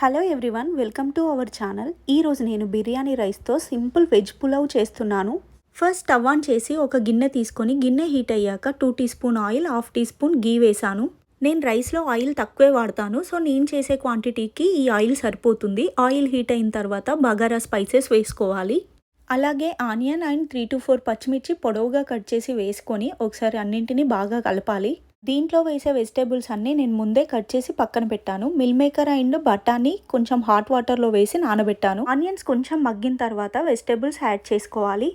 Hello everyone welcome to our channel ఈరోజు నేను బిర్యానీ రైస్తో సింపుల్ వెజ్ పులావ్ చేస్తున్నాను. ఫస్ట్ స్టవ్ ఆన్ చేసి ఒక గిన్నె తీసుకొని గిన్నె హీట్ అయ్యాక two teaspoon oil half teaspoon ghee వేసాను నేను రైస్లో ఆయిల్ తక్కువే వాడతాను సో నేను చేసే క్వాంటిటీకి ఈ ఆయిల్ సరిపోతుంది. ఆయిల్ హీట్ అయిన తర్వాత బగారా స్పైసెస్ వేసుకోవాలి. అలాగే onion and three to four పచ్చిమిర్చి పొడవుగా కట్ చేసి వేసుకొని ఒకసారి అన్నింటినీ బాగా కలపాలి. దీంట్లో వేసే వెజిటేబుల్స్ అన్నీ నేను ముందే కట్ చేసి పక్కన పెట్టాను. మిల్ మేకర్ అండ్ బఠానీ కొంచెం హాట్ వాటర్లో వేసి నానబెట్టాను. ఆనియన్స్ కొంచెం మగ్గిన తర్వాత వెజిటేబుల్స్ యాడ్ చేసుకోవాలి.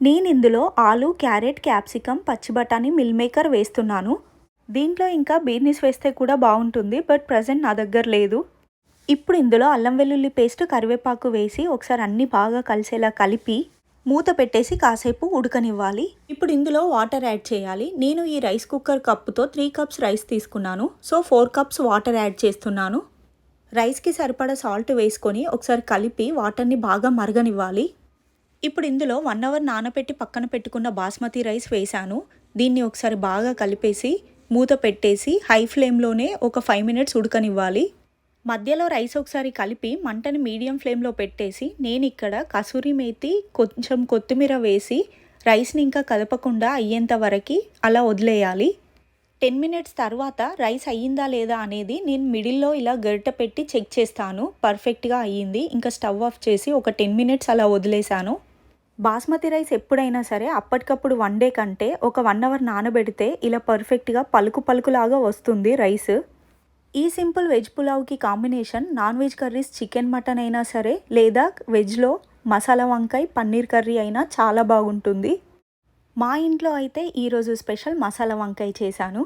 నేను ఇందులో ఆలు క్యారెట్ క్యాప్సికమ్ పచ్చి బఠానీ మిల్ మేకర్ వేస్తున్నాను. దీంట్లో ఇంకా బీర్నీస్ వేస్తే కూడా బాగుంటుంది బట్ ప్రజెంట్ నా దగ్గర లేదు. ఇప్పుడు ఇందులో అల్లం వెల్లుల్లి పేస్ట్ కరివేపాకు వేసి ఒకసారి అన్నీ బాగా కలిసేలా కలిపి మూత పెట్టేసి కాసేపు ఉడకనివ్వాలి. ఇప్పుడు ఇందులో వాటర్ యాడ్ చేయాలి. నేను ఈ రైస్ కుక్కర్ కప్పుతో త్రీ కప్స్ రైస్ తీసుకున్నాను. So four cups water add చేస్తున్నాను. రైస్కి సరిపడా సాల్ట్ వేసుకొని ఒకసారి కలిపి వాటర్ని బాగా మరగనివ్వాలి. ఇప్పుడు ఇందులో వన్ అవర్ నానబెట్టి పక్కన పెట్టుకున్న బాస్మతి రైస్ వేశాను. దీన్ని ఒకసారి బాగా కలిపేసి మూత పెట్టేసి హై ఫ్లేమ్లోనే ఒక ఫైవ్ మినిట్స్ ఉడకనివ్వాలి. మధ్యలో రైస్ ఒకసారి కలిపి మంటని మీడియం ఫ్లేమ్లో పెట్టేసి నేను ఇక్కడ కసూరి మేతి కొంచెం కొత్తిమీర వేసి రైస్ని ఇంకా కదపకుండా అయ్యేంత వరకు అలా వదిలేయాలి. టెన్ మినిట్స్ తర్వాత రైస్ అయ్యిందా లేదా అనేది నేను మిడిల్లో ఇలా గరిట పెట్టి చెక్ చేస్తాను. పర్ఫెక్ట్గా అయ్యింది. ఇంకా స్టవ్ ఆఫ్ చేసి ఒక టెన్ మినిట్స్ అలా వదిలేశాను. బాస్మతి రైస్ ఎప్పుడైనా సరే అప్పటికప్పుడు వన్ డే కంటే ఒక వన్ అవర్ నానబెడితే ఇలా పర్ఫెక్ట్గా పలుకు పలుకులాగా వస్తుంది రైస్. ఈ simple veg పులావ్కి combination non veg curries chicken mutton అయినా సరే లేదా వెజ్లో మసాలా వంకాయ పన్నీర్ కర్రీ అయినా చాలా బాగుంటుంది. మా ఇంట్లో అయితే ఈరోజు స్పెషల్ మసాలా వంకాయ చేశాను.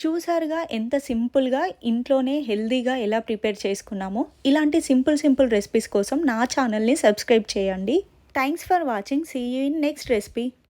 చూసారుగా ఎంత సింపుల్గా ఇంట్లోనే హెల్దీగా ఎలా ప్రిపేర్ చేసుకున్నామో? ఇలాంటి సింపుల్ సింపుల్ రెసిపీస్ కోసం నా ఛానల్ని సబ్స్క్రైబ్ చేయండి. Thanks for watching. See you in next recipe.